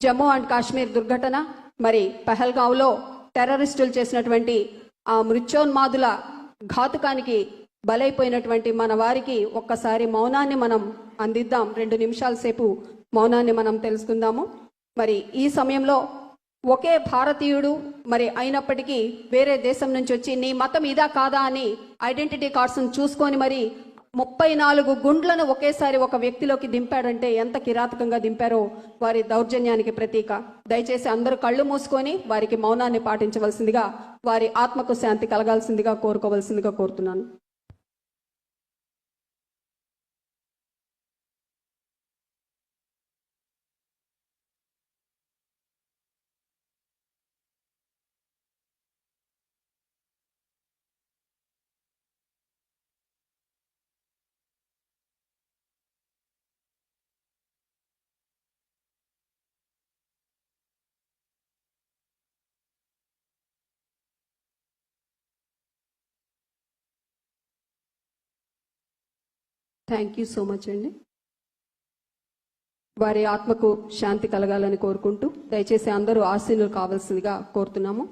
Jammu and Kashmir దుర్ఘటన మరి పహల్గావ్లో టెర్రరిస్టులు చేసినటువంటి ఆ మృత్యోన్మాదుల ఘాతుకానికి బలైపోయినటువంటి మన వారికి ఒక్కసారి మౌనాన్ని మనం అందిద్దాం. రెండు నిమిషాల సేపు మౌనాన్ని మనం తెలుసుకుందాము. మరి ఈ సమయంలో ఒకే భారతీయుడు మరి అయినప్పటికీ వేరే దేశం నుంచి వచ్చి నీ మతం ఇదా కాదా అని ఐడెంటిటీ కార్డ్స్ చూసుకొని మరి ముప్పై నాలుగు గుండ్లను ఒకేసారి ఒక వ్యక్తిలోకి దింపాడంటే ఎంత కిరాతకంగా దింపారో వారి దౌర్జన్యానికి ప్రతీక. దయచేసి అందరూ కళ్ళు మూసుకొని వారికి మౌనాన్ని పాటించవలసిందిగా వారి ఆత్మకు శాంతి కలగాల్సిందిగా కోరుకోవలసిందిగా కోరుతున్నాను. థ్యాంక్ యూ సో మచ్ అండి వారి ఆత్మకు శాంతి కలగాలని కోరుకుంటూ దయచేసి అందరూ ఆశీనులు కావాల్సిందిగా కోరుతున్నాము.